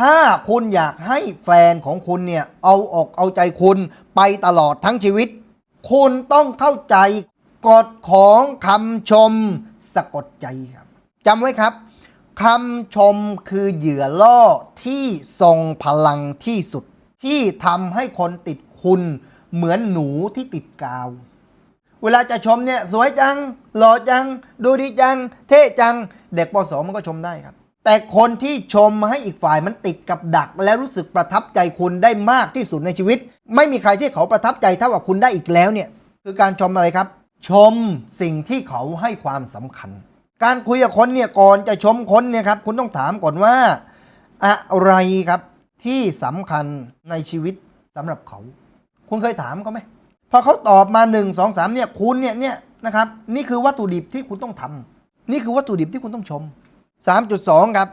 ถ้าคุณอยากให้แฟนของคุณเนี่ยเอาอกเอาใจคุณไปตลอดทั้งชีวิต คุณต้องเข้าใจกฎของคำชมสะกดใจครับจำไว้ครับคำชมคือเหยื่อล่อที่ทรงพลังที่สุด ที่ทำให้คนติดคุณเหมือนหนูที่ติดกาว เวลาจะชมเนี่ยสวยจัง หล่อจัง ดูดีจัง เท่จัง เด็กป .2 มันก็ชมได้ครับ แต่คนที่ชมให้อีกฝ่ายมันติดกับดัก และรู้สึกประทับใจคุณได้มากที่สุดในชีวิต ไม่มีใครที่เขาประทับใจเท่ากับคุณได้อีกแล้วเนี่ย คือการชมอะไรครับ ชมสิ่งที่เขาให้ความสำคัญ การคุยกับคนเนี่ยก่อนจะชมคนเนี่ยครับคุณต้องถามก่อนว่า อะไรครับที่สำคัญในชีวิตสำหรับเขา คุณเคยถามเขาไหมพอเขาตอบมา 1 2 3เนี่ยคุณเนี่ยเนี่ยนะครับนี่คือวัตถุดิบที่คุณต้องทำนี่คือวัตถุดิบที่คุณต้องชม 3.2 ครับ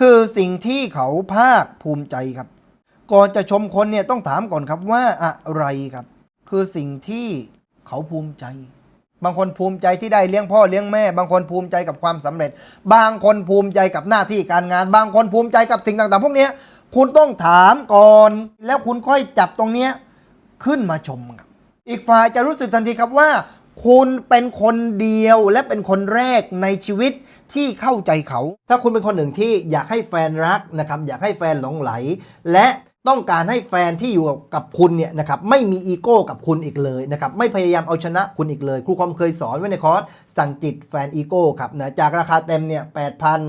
คือสิ่งที่เขาภาคภูมิใจครับ ก่อนจะชมคนเนี่ยต้องถามก่อนครับว่าอะไรครับ คือสิ่งที่เขาภูมิใจ บางคนภูมิใจที่ได้เลี้ยงพ่อเลี้ยงแม่ บางคนภูมิใจกับความสำเร็จ บางคนภูมิใจกับหน้าที่การงาน บางคนภูมิใจกับสิ่งต่างๆ พวกนี้คุณต้องถามก่อน แล้วคุณค่อยจับตรงเนี้ยขึ้นมาชมครับ อีกฝ่ายจะรู้สึกทันทีครับว่า คุณเป็นคนเดียวและเป็นคนแรกในชีวิตที่เข้าใจเขา ถ้าคุณเป็นคนหนึ่งที่อยากให้แฟนรักนะครับ อยากให้แฟนหลงไหล และ ต้องการให้แฟนที่อยู่กับคุณเนี่ยนะครับไม่มีอีโก้กับคุณอีกเลยนะครับไม่พยายามเอาชนะคุณอีกเลย ครูคอมเคยสอนไว้ในคอร์สสั่งจิตแฟนอีโก้ครับนะจากราคาเต็มเนี่ย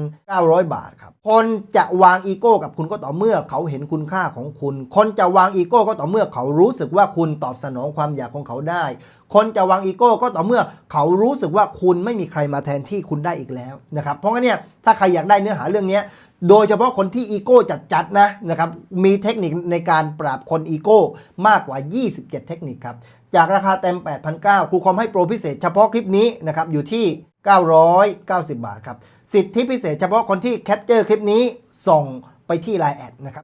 8,900 บาทครับคนจะวางอีโก้กับคุณก็ต่อเมื่อเขาเห็นคุณค่าของคุณ คนจะวางอีโก้ก็ต่อเมื่อเขารู้สึกว่าคุณตอบสนองความอยากของเขาได้ คนจะวางอีโก้ก็ต่อเมื่อเขารู้สึกว่าคุณไม่มีใครมาแทนที่คุณได้อีกแล้วนะครับเพราะงั้นเนี่ยถ้าใครอยากได้เนื้อหาเรื่องนี้ โดยเฉพาะคนที่อีโก้จัดๆนะนะครับ มีเทคนิคในการปราบคนอีโก้มากกว่า 27 เทคนิคครับ จากราคาเต็ม 8,900ครูคอมให้โปรพิเศษเฉพาะคลิปนี้นะครับอยู่ที่ 990 บาทครับ สิทธิพิเศษเฉพาะคนที่แคปเจอร์คลิปนี้ส่งไปที่ Line แอดนะครับ